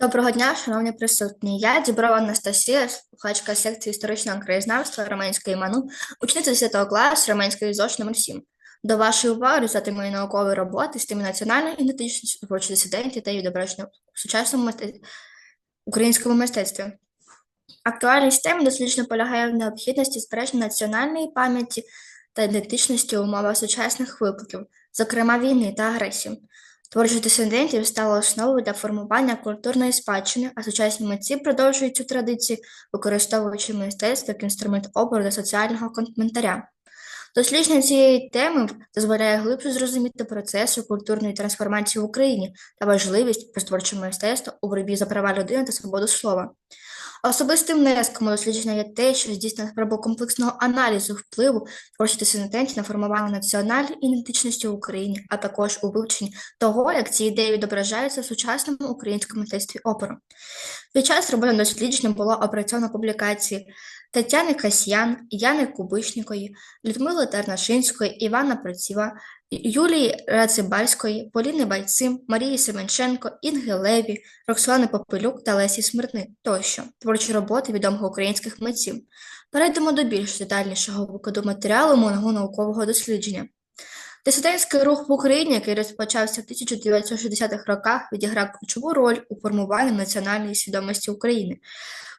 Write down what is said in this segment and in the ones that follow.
Доброго дня, шановні присутні. Я Діброва Анастасія, слухачка секції історичного краєзнавства Романської МАНУ, учениця 10 класу Романської ЗОШ номер 7. До вашої уваги результати моєї наукової роботи з теми національної ідентичності творчі дисидентів та її відображення в сучасному мистецтві, українському мистецтві. Актуальність теми дослідження полягає в необхідності збереження національної пам'яті та ідентичності у умовах сучасних викликів, зокрема війни та агресії. Творчість дисидентів стала основою для формування культурної спадщини, а сучасні митці продовжують цю традицію, використовуючи мистецтво як інструмент опору та соціального коментаря. Дослідження цієї теми дозволяє глибше зрозуміти процеси культурної трансформації в Україні та важливість простворчого мистецтва у боротьбі за права людини та свободу слова. Особистим внеском у дослідження є те, що здійснено спробу комплексного аналізу впливу творчості дисидентів на формування національної ідентичності в Україні, а також у вивченні того, як ці ідеї відображаються в сучасному українському мистецтві опору. Під час роботи дослідження було опрацьовано публікації Тетяни Касьян, Яни Кубишнікої, Людмили Тарнашинської, Івана Праціва, Юлії Рацибальської, Поліни Вальцим, Марії Семенченко, Інги Леві, Роксолани Попелюк та Лесі Смирни тощо творчі роботи відомих українських митців. Перейдемо до більш детальнішого викладу матеріалу мого наукового дослідження. Дисидентський рух в Україні, який розпочався в 1960-х роках, відіграв ключову роль у формуванні національної свідомості України.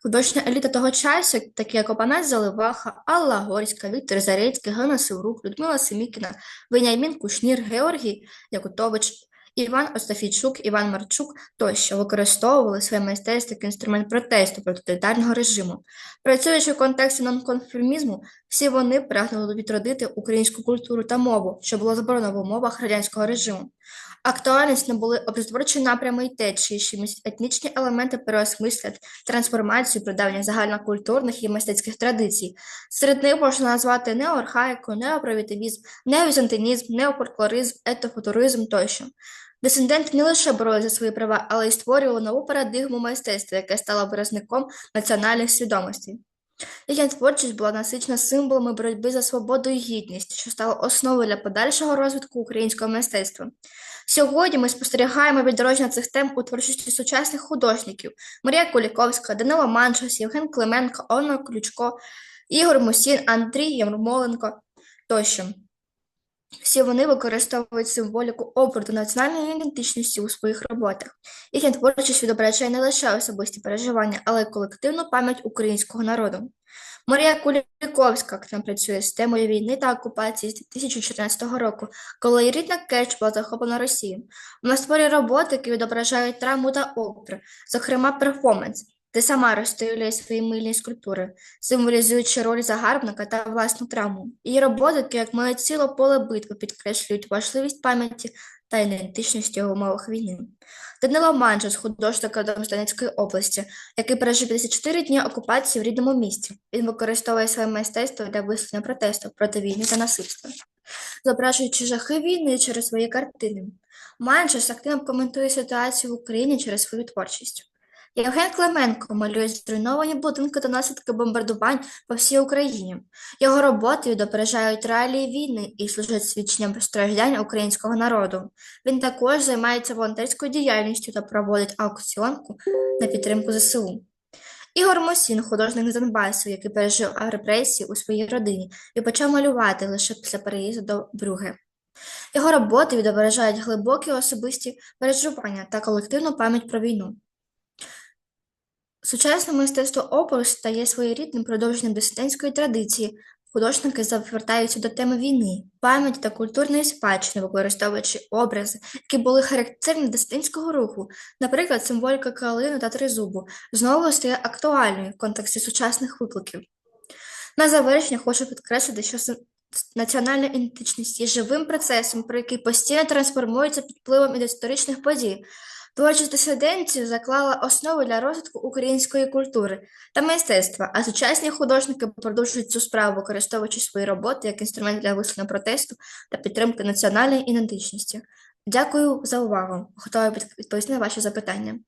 Художня еліта того часу, такі як Опанас Заливаха, Алла Горська, Віктор Зарецький, Гена Сиврук, Людмила Семікіна, Веняймін Кушнір, Георгій Якутович, Іван Остафійчук, Іван Марчук тощо використовували своє мистецтво як інструмент протесту проти тоталітарного режиму. Працюючи в контексті нонконформізму, всі вони прагнули відродити українську культуру та мову, що було заборонено в умовах радянського режиму. Актуальність набули образотворчі напрями й течії, що етнічні елементи переосмислять трансформацію придавання загальнокультурних і мистецьких традицій. Серед них можна назвати неоархаїку, неопривітивізм, неовізантинізм, неофольклоризм, етофутуризм тощо. Дисиденти не лише боролися за свої права, але й створювали нову парадигму мистецтва, яке стало виразником національних свідомостей. Їхня творчість була насичена символами боротьби за свободу і гідність, що стало основою для подальшого розвитку українського мистецтва. Сьогодні ми спостерігаємо відродження цих тем у творчості сучасних художників Марія Куліковська, Данила Манчас, Євген Клименко, Олена Ключко, Ігор Мусін, Андрій Ярмоленко тощо. Всі вони використовують символіку оберту національної ідентичності у своїх роботах. Їхня творчість відображає не лише особисті переживання, але й колективну пам'ять українського народу. Марія Куліковська активно працює з темою війни та окупації з 2014 року, коли її рідна Керч була захоплена Росією. Вона створює роботи, які відображають травму та опір, зокрема перформанс, де сама розстоює свої мильні скульптури, символізуючи роль загарбника та власну травму. Її роботи, як моє ціло поле битви, підкреслюють важливість пам'яті та ідентичності у умовах війни. Данило Манчес, художник з Донецької області, який пережив 54 дні окупації в рідному місті. Він використовує своє мистецтво для висловлення протесту проти війни та насильства, зображуючи жахи війни через свої картини. Манчес активно коментує ситуацію в Україні через свою творчість. Євген Клименко малює зруйновані будинки та наслідки бомбардувань по всій Україні. Його роботи відображають реалії війни і служать свідченням страждань українського народу. Він також займається волонтерською діяльністю та проводить аукціонку на підтримку ЗСУ. Ігор Мосін, художник з Донбасу, який пережив репресії у своїй родині і почав малювати лише після переїзду до Брюге. Його роботи відображають глибокі особисті переживання та колективну пам'ять про війну. Сучасне мистецтво опору стає своєрідним продовженням дисидентської традиції. Художники звертаються до теми війни, пам'яті та культурної спадщини, використовуючи образи, які були характерні дисидентського руху, наприклад, символіка калини та тризубу, знову стає актуальною в контексті сучасних викликів. На завершення хочу підкреслити, що національна ідентичність є живим процесом, про який постійно трансформується під впливом історичних подій. Творчість дисидентів заклала основу для розвитку української культури та мистецтва, а сучасні художники продовжують цю справу, використовуючи свої роботи як інструмент для висловлення протесту та підтримки національної ідентичності. Дякую за увагу. Готова відповісти на ваші запитання.